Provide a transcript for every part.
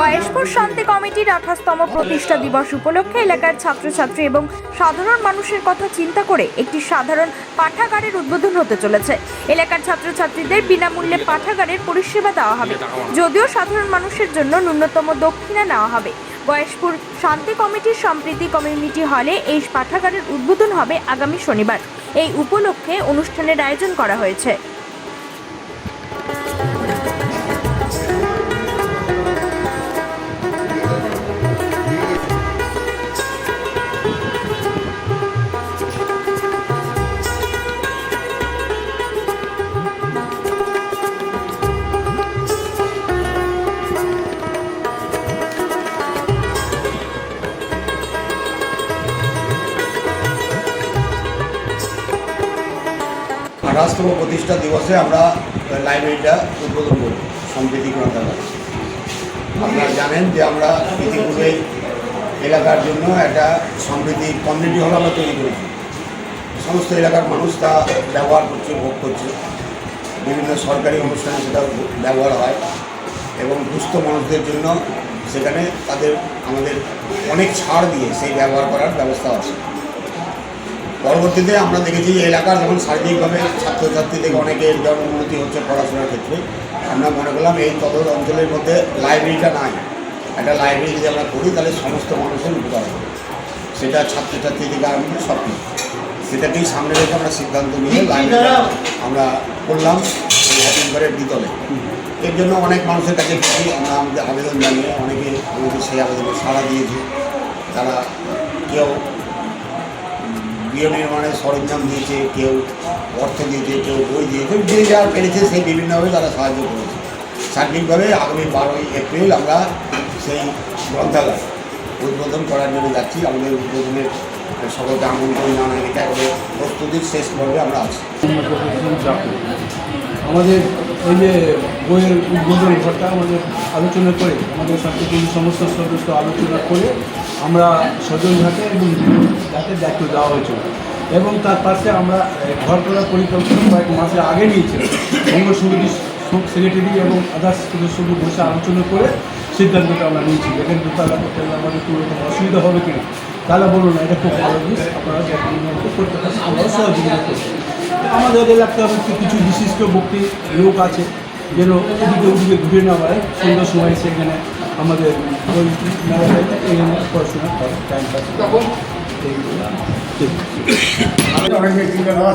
গয়েশপুর শান্তি কমিটির আঠাশতম প্রতিষ্ঠা দিবস উপলক্ষে এলাকার ছাত্রছাত্রী এবং সাধারণ মানুষের কথা চিন্তা করে একটি সাধারণ পাঠাগারের উদ্বোধন হতে চলেছে। এলাকার ছাত্রছাত্রীদের বিনামূল্যে পাঠাগারের পরিষেবা দেওয়া হবে। যদিও সাধারণ মানুষের জন্য ন্যূনতম দক্ষিণা নেওয়া হবে। গয়েশপুর শান্তি কমিটির সম্প্রীতি কমিউনিটি হলে এই পাঠাগারের উদ্বোধন হবে আগামী শনিবার। এই উপলক্ষে অনুষ্ঠানের আয়োজন করা হয়েছে। আঠাশতম প্রতিষ্ঠা দিবসে আমরা লাইব্রেরিটা উদ্বোধন করি, সম্প্রীতি গ্রন্থাগার। আপনারা জানেন যে আমরা ইতিপূর্বে এলাকার জন্য একটা সম্প্রীতি কমিউনিটি হল আমরা তৈরি করেছি। সমস্ত এলাকার মানুষ তা ব্যবহার করছে, ভোগ করছে। বিভিন্ন সরকারি অনুষ্ঠানে সেটা ব্যবহার হয় এবং দুস্থ মানুষদের জন্য সেখানে তাদের আমাদের অনেক ছাড় দিয়ে সেই ব্যবহার করার ব্যবস্থা আছে। পরবর্তীতে আমরা দেখেছি যে এলাকার যখন সার্বিকভাবে ছাত্রছাত্রী থেকে অনেকের যেমন উন্নতি হচ্ছে পড়াশোনার ক্ষেত্রে আমরা মনে করলাম এই তদর অঞ্চলের মধ্যে লাইব্রেরিটা নাই। একটা লাইব্রেরি যদি আমরা করি তাহলে সমস্ত মানুষের উপকার হবে। সেটা ছাত্রছাত্রী থেকে আরম্ভ করে সব কিছু সেটাকেই সামনে রেখে আমরা সিদ্ধান্ত নিয়ে লাইব্রেরিটা আমরা করলাম হাতিমঘরের বিতলে এর জন্য অনেক মানুষের কাছে গেছি আমরা আমাদের আবেদন জানিয়ে অনেকে আমাদের সেই আবেদনে সাড়া দিয়েছে। তারা কেউ গৃহ নির্মাণের সরঞ্জাম দিয়েছে, কেউ অর্থ দিয়েছে, কেউ বই দিয়েছে যে যা পেরেছে সেই বিভিন্নভাবে তারা সাহায্য করেছে। সার্বিকভাবে আগামী বারোই এপ্রিল আমরা সেই গ্রন্থালয় উদ্বোধন করার জন্য যাচ্ছি, আমাদের উদ্বোধনের সকলকে আমন্ত্রণ জানাই, এটা করে প্রস্তুতির শেষ পর্বে আমরা আছি। আমাদের এই যে বইয়ের উদ্বোধন ঘরটা আমাদের আলোচনা করে, আমাদের শান্তিপূর্ণ সমস্ত সদস্য আলোচনা করে আমরা স্বজন ঘাটে এবং ঘাটে দায়িত্ব দেওয়া হয়েছিল। এবং তার পাশে আমরা ঘর করার পরিকল্পনা কয়েক মাসের আগে নিয়েছিলাম। বঙ্গ সমিতির সেক্রেটারি এবং আদার্স সদস্যকে বসে আলোচনা করে সিদ্ধান্তটা আমরা নিয়েছি। এখানে দোতলা করতে আমাদের কোনো রকম অসুবিধা হবে কিনা। তাহলে বলুন না এটা খুব ভালো জিনিস আপনারা যখন করতে পারেন আমরাও সহযোগিতা করছি আমাদের এলাকার একটু কিছু বিশিষ্ট ব্যক্তি লোক আছে যেন এদিকে ওদিকে ঘুরে না বেড়ায়। সন্ধ্যার সময় সেখানে আমাদের ওই এখানে পড়াশোনা করে টাইম পাস তখন?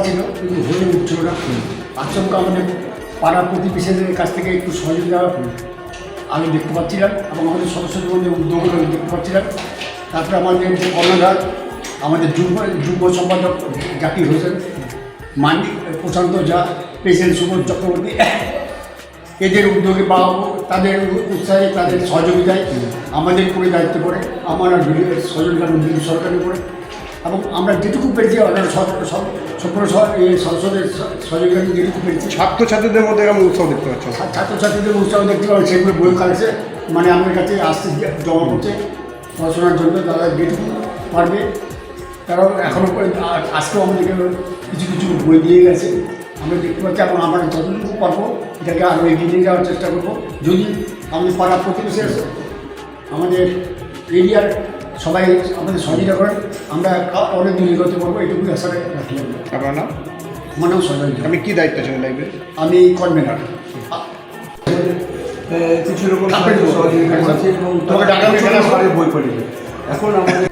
ছিল কিন্তু হয়ে উঠছিল না। আচমকা আমাদের পাড়া প্রতিবেশীদের কাছ থেকে একটু সহযোগিতা আমি দেখতে পাচ্ছিলাম এবং আমাদের সদস্যদের মধ্যে উদ্যোগগুলো আমি দেখতে পাচ্ছিলাম। তারপরে আমাদের যে কর্ণধার আমাদের যুগ্ম যুগ্ম সম্পাদক জাকির হোসেন মানিক প্রশান্ত ঝা প্রেসিডেন্ট সুবোধ চক্রবর্তী এদের উদ্যোগে বা তাদের উৎসাহে তাদের সহযোগিতায় আমাদের করে দায়িত্ব করে আমার সহযোগিতা বিজু সরকারের করে এবং আমরা যেটুকু পেরেছি অন্যান্য সদস্যদের সহযোগিতা যেটুকু পেরেছি। ছাত্রছাত্রীদের মধ্যে এরকম উৎসব দেখতে পাচ্ছি। ছাত্রছাত্রীদের উৎসাহ দেখতে পাচ্ছি সেগুলো বই কালেছে মানে আমাদের কাছে আসতে জমা করছে। পড়াশোনার জন্য তারা যেটুকু পারবে। তারাও এখনও আজকেও আমাদেরকে কিছু কিছু বই দিয়ে গেছে। আমরা দেখতে পাচ্ছি এবং আমরা যতটুকু পারব এটাকে আরও এগিয়ে নিয়ে যাওয়ার চেষ্টা করব। যদি আমাদের পাড়া প্রতিবেশী আমাদের এরিয়ার সবাই আমাদের সহযোগিতা করেন আমরা অনেক দিন এগোতে পারব এটুকুই আশা রাখি। আপনার নাম? আমার নাম ঝা। আপনি কি দায়িত্ব ছিলেন লাইব্রেরি আমি কনভেনার। কিছু রকম বই। সহযোগিতা করেছে এবং বই পড়ে এখন আমাদের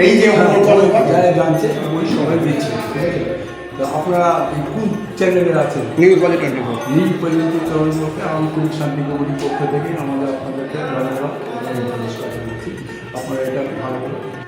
এই যে যারা জানছে বই সবাই দিচ্ছে ঠিক আছে? তো আপনারা কোন চ্যানেলের আছেন। নিউজ বাজে টোয়েন্টি ফোর এই পর্যন্ত চরণকে আন্তরিক শান্তি কমিটির পক্ষ থেকে আমাদের আপনাদেরকে ধন্যবাদ আপনারা এটা ভালো